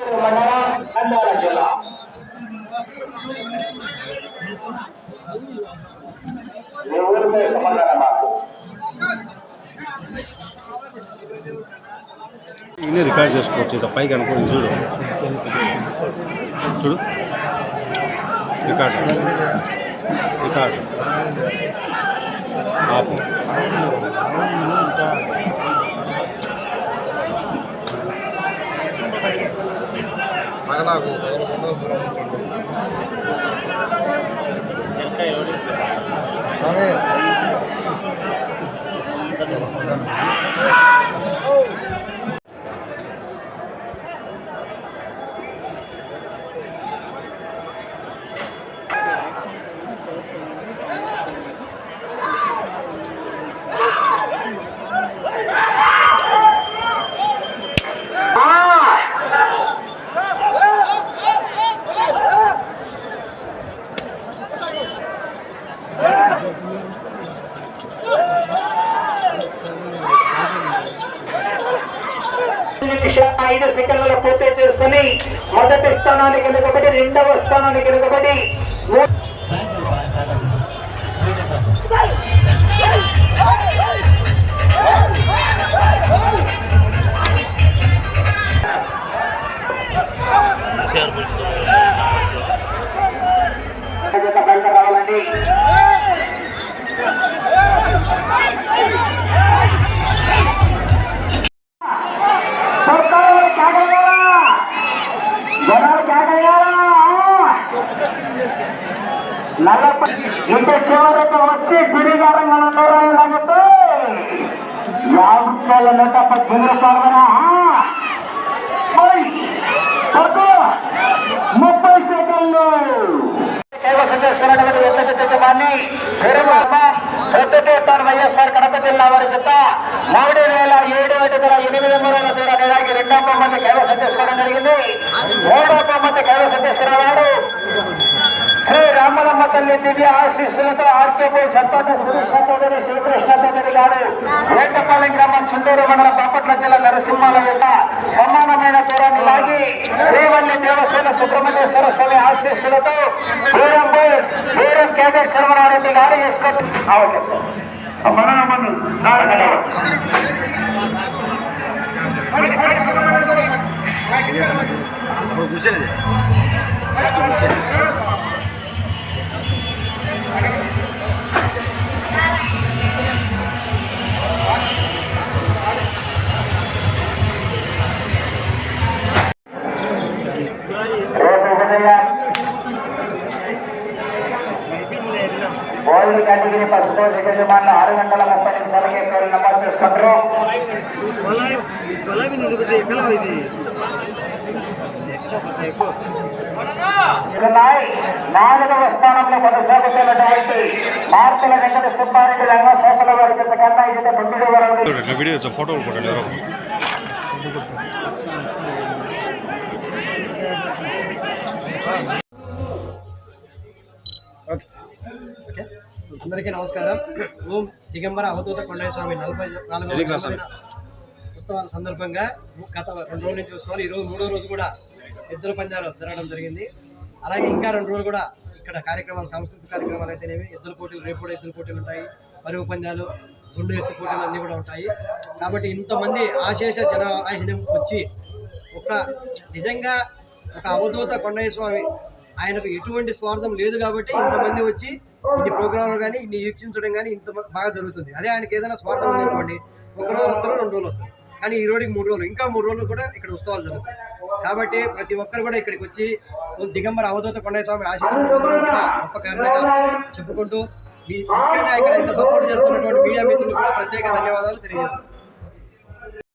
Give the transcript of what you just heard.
మండల రికార్డ్ చేసుకోవచ్చు ఇక పైకి అనుకోండి చూడు. చూడు. రికార్డ్. రికార్డ్. ఆపు. నాకు పదకొండవ దూరం ఉంటుంది నిమిషం ఐదు సెకండ్లలో పూర్తి చేసుకుని మొదటి స్థానానికి వెనుకబడి రెండవ స్థానానికి వెనుకబడి రావాలండి. నల్లప ఇంత చివరికి వచ్చి గుడిగారంగా ఉన్నారా ఇలాగతే యాభై నూట పద్దెనిమిది రూపాయల ముప్పై సెకండ్లు. కైవసం చేసుకున్నటువంటి ఎత్తటి వైఎస్ఆర్ కడప జిల్లా వారి జత మూడు వేల ఏడు వందల ఎనిమిది వందల దూర నేరానికి రెండో బహుమతి కైవసం చేసుకోవడం జరిగింది. మూడో బహుమతి కైవసం చేసుకున్నవాడు తల్లి దివ్య ఆశీస్సులతో ఆర్కేపూర్ సర్పంచ్ శ్రీకృష్ణతోటి శ్రీకృష్ణతోటి గారు వేటపాలెం గ్రామం చుండూరు మండలం బాపట్ల జిల్లా నరసింహాల యొక్క సమానమైన దూరాన్ని లాగి శ్రీవల్లి దేవసేన సుబ్రహ్మణ్యేశ్వర స్వామి ఆశీస్సులతో దూరం పోయి దూరం కేంద్ర శర్మనారెడ్డి గారు వేసుకొని ఓకే సార్. రేపు కేటగిరీ ఫస్ట్ యజమానులు ఆరు గంటల ముప్పై నిమిషాలకి పేరు నమోదు చేసుకుంటారు నాలుగవ స్థానంలో కొనసాగుతున్నటువంటి మార్తల వెంకట సుబ్బారెడ్డి రంగశేఖర వారి చేత కన్నా ఇది తొమ్మిది వరకు వీడియో ఓకే. అందరికీ నమస్కారం. ఓం దిగంబర అవధూత కొండయ్య స్వామి నలభై? జన్మదిన ఉత్సవాల సందర్భంగా గత రెండు రోజుల నుంచి ఉత్సవాలు ఈరోజు మూడో రోజు కూడా ఎద్దుల పందాలు జరగడం జరిగింది. అలాగే ఇంకా రెండు రోజులు కూడా ఇక్కడ కార్యక్రమాలు సాంస్కృతిక కార్యక్రమాలు అయితేనేమి ఎద్దుల పోటీలు రేపు కూడా ఎద్దుల పోటీలు ఉంటాయి. పరుగు పందాలు గుండు ఎత్తు పోటీలు అన్నీ కూడా ఉంటాయి. కాబట్టి ఇంతమంది ఆశేష జనవాహినం వచ్చి ఒక నిజంగా ఒక అవధూత కొండయ్య స్వామి ఆయనకు ఎటువంటి స్వార్థం లేదు కాబట్టి ఇంతమంది వచ్చి ఇన్ని ప్రోగ్రాంలు కానీ ఇన్ని వీక్షించడం కానీ ఇంత బాగా జరుగుతుంది. అదే ఆయనకి ఏదైనా స్వార్థం ఉందనుకోండి ఒక రోజు వస్తారు రెండు రోజులు వస్తారు. కానీ ఈ రోజుకి మూడు రోజులు ఇంకా మూడు రోజులు కూడా ఇక్కడ ఉత్సవాలు జరుగుతాయి. కాబట్టి ప్రతి ఒక్కరు కూడా ఇక్కడికి వచ్చి దిగంబర అవధూత కొండయ్య స్వామి ఆశీస్సులు కూడా గొప్ప కారణంగా చెప్పుకుంటూ మీ ముఖ్యంగా ఇక్కడ ఇంత సపోర్ట్ చేస్తున్నటువంటి మీడియా మిత్రులు కూడా ప్రత్యేక ధన్యవాదాలు తెలియజేస్తున్నాను.